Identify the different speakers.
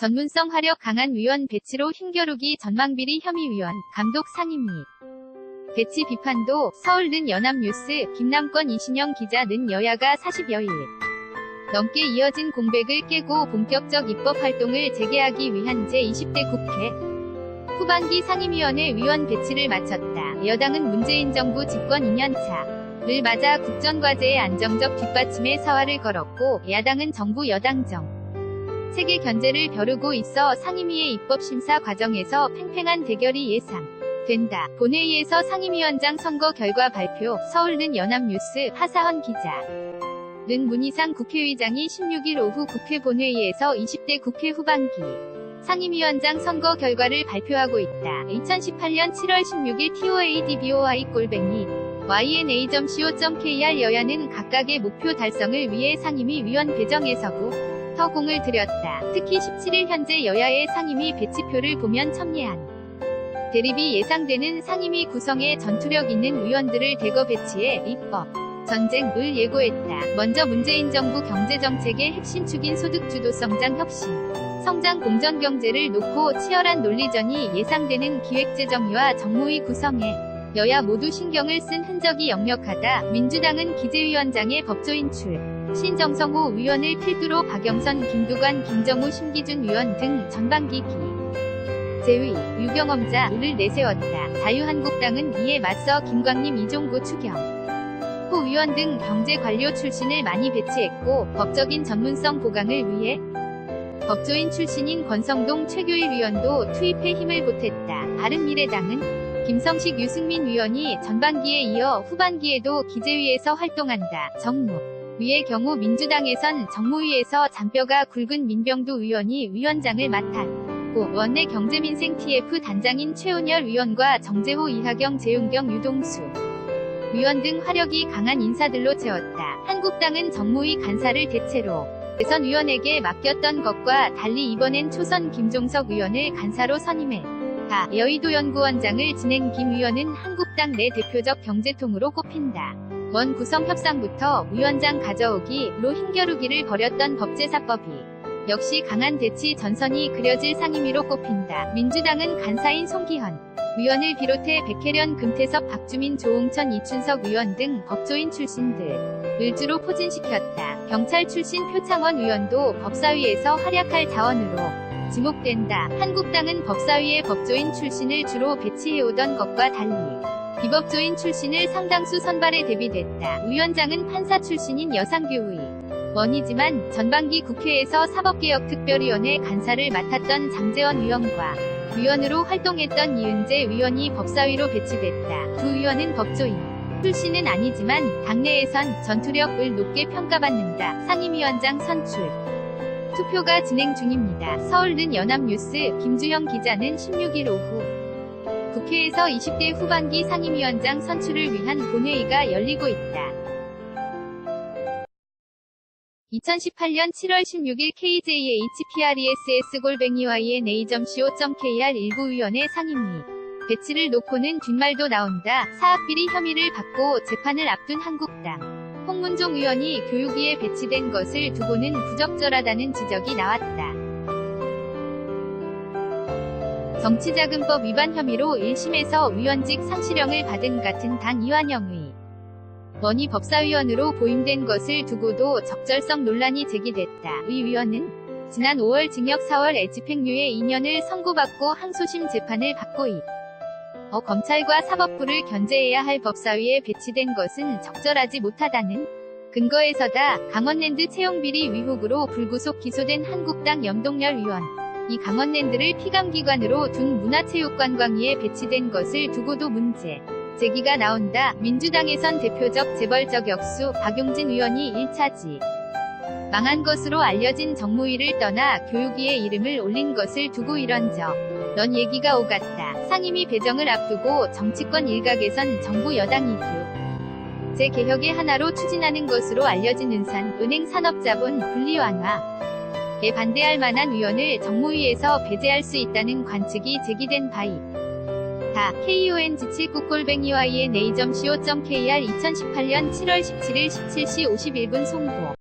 Speaker 1: 전문성 화력 강한 위원 배치로 힘겨루기 전망비리 혐의 위원, 감독 상임위. 배치 비판도 서울는 연합뉴스 김남권 이신영 기자 는 여야가 40여일 넘게 이어진 공백을 깨고 본격적 입법 활동을 재개하기 위한 제20대 국회 후반기 상임위원회 위원 배치를 마쳤다. 여당은 문재인 정부 집권 2년차를 맞아 국정과제의 안정적 뒷받침에 사활을 걸었고 야당은 정부 여당정 세계 견제를 벼르고 있어 상임위의 입법 심사 과정에서 팽팽한 대결이 예상. 된다. 본회의에서 상임위원장 선거 결과 발표, 서울는 연합뉴스 하사헌 기자. 는 문희상 국회의장이 16일 오후 국회 본회의에서 20대 국회 후반기 상임위원장 선거 결과를 발표하고 있다. 2018년 7월 16일 TOADBOI 꼴뱅이 yna.co.kr 여야는 각각의 목표 달성을 위해 상임위 위원 배정에서부 터 공을 들였다. 특히 17일 현재 여야의 상임위 배치표를 보면 첨예한 대립이 예상되는 상임위 구성에 전투력 있는 위원들을 대거 배치해 입법 전쟁을 예고했다. 먼저 문재인 정부 경제정책의 핵심 축인 소득주도 성장 혁신, 성장 공전 경제를 놓고 치열한 논리전이 예상되는 기획재정위와 정무위 구성에 여야 모두 신경을 쓴 흔적이 역력하다. 민주당은 기재위원장의 법조인출, 신정성호 위원을 필두로 박영선, 김두관, 김정우, 심기준 위원 등 전반기 기 제위, 유경험자를 내세웠다. 자유한국당은 이에 맞서 김광림, 이종구, 추경, 후 위원 등 경제관료 출신을 많이 배치했고 법적인 전문성 보강을 위해 법조인 출신인 권성동 최교일 위원도 투입해 힘을 보탰다. 바른미래당은 김성식 유승민 위원이 전반기에 이어 후반기에도 기재위에서 활동한다. 정무 위의 경우 민주당에선 정무위에서 잔뼈가 굵은 민병두 위원이 위원장을 맡았고 원내 경제민생 TF 단장인 최은열 위원과 정재호 이하경 재윤경 유동수 위원 등 화력이 강한 인사들로 채웠다. 한국당은 정무위 간사를 대체로 대선 위원에게 맡겼던 것과 달리 이번엔 초선 김종석 위원을 간사로 선임해 다 여의도 연구원장을 지낸 김 위원은 한국당 내 대표적 경제통으로 꼽힌다. 원 구성 협상부터 위원장 가져오기로 힘겨루기를 벌였던 법제사법이 역시 강한 대치 전선이 그려질 상임위로 꼽힌다. 민주당은 간사인 송기현 위원을 비롯해 백혜련, 금태섭, 박주민, 조홍천, 이춘석 위원 등 법조인 출신들 을 주로 포진시켰다. 경찰 출신 표창원 위원도 법사위에서 활약할 자원으로 지목된다. 한국당은 법사위의 법조인 출신을 주로 배치해오던 것과 달리 비법조인 출신을 상당수 선발에 대비됐다. 위원장은 판사 출신인 여상규의 원이지만 전반기 국회에서 사법개혁특별위원회 간사를 맡았던 장재원 위원과 위원으로 활동했던 이은재 위원이 법사위로 배치됐다. 두 위원은 법조인 출신은 아니지만 당내에선 전투력을 높게 평가받는다. 상임위원장 선출 투표가 진행 중입니다. 서울는 연합뉴스 김주영 기자는 16일 오후 국회에서 20대 후반기 상임위원장 선출을 위한 본회의가 열리고 있다. 2018년 7월 16일 KJHPRESS-yna.co.kr 일부 위원회 상임위 배치를 놓고는 뒷말도 나온다. 사학비리 혐의를 받고 재판을 앞둔 한국당. 홍문종 의원이 교육위에 배치된 것을 두고는 부적절하다는 지적이 나왔다. 정치자금법 위반 혐의로 1심에서 위원직 상실형을 받은 같은 당 이완영 의 원이 법사위원으로 보임된 것을 두고도 적절성 논란이 제기됐다. 의 위원은 지난 5월 징역 4월 집행유예 2년을 선고받고 항소심 재판을 받고 있. 어 검찰과 사법부를 견제해야 할 법사위에 배치된 것은 적절하지 못하다는 근거에서다 강원랜드 채용비리 위혹으로 불구속 기소된 한국당 염동열 의원. 이 강원랜드를 피감기관으로 둔 문화체육관광위에 배치된 것을 두고도 문제. 제기가 나온다. 민주당에선 대표적 재벌적 역수 박용진 의원이 1차지. 망한 것으로 알려진 정무위를 떠나 교육위에 이름을 올린 것을 두고 이런저. 넌 얘기가 오갔다. 상임위 배정을 앞두고 정치권 일각에선 정부 여당 이규. 재개혁의 하나로 추진하는 것으로 알려진 은산, 은행 산업자본 분리 완화 에 반대할 만한 위원을 정무위에서 배제할 수 있다는 관측이 제기된 바이. 다 KONG79골뱅이와의 네이점 co.kr 2018년 7월 17일 17시 51분 송고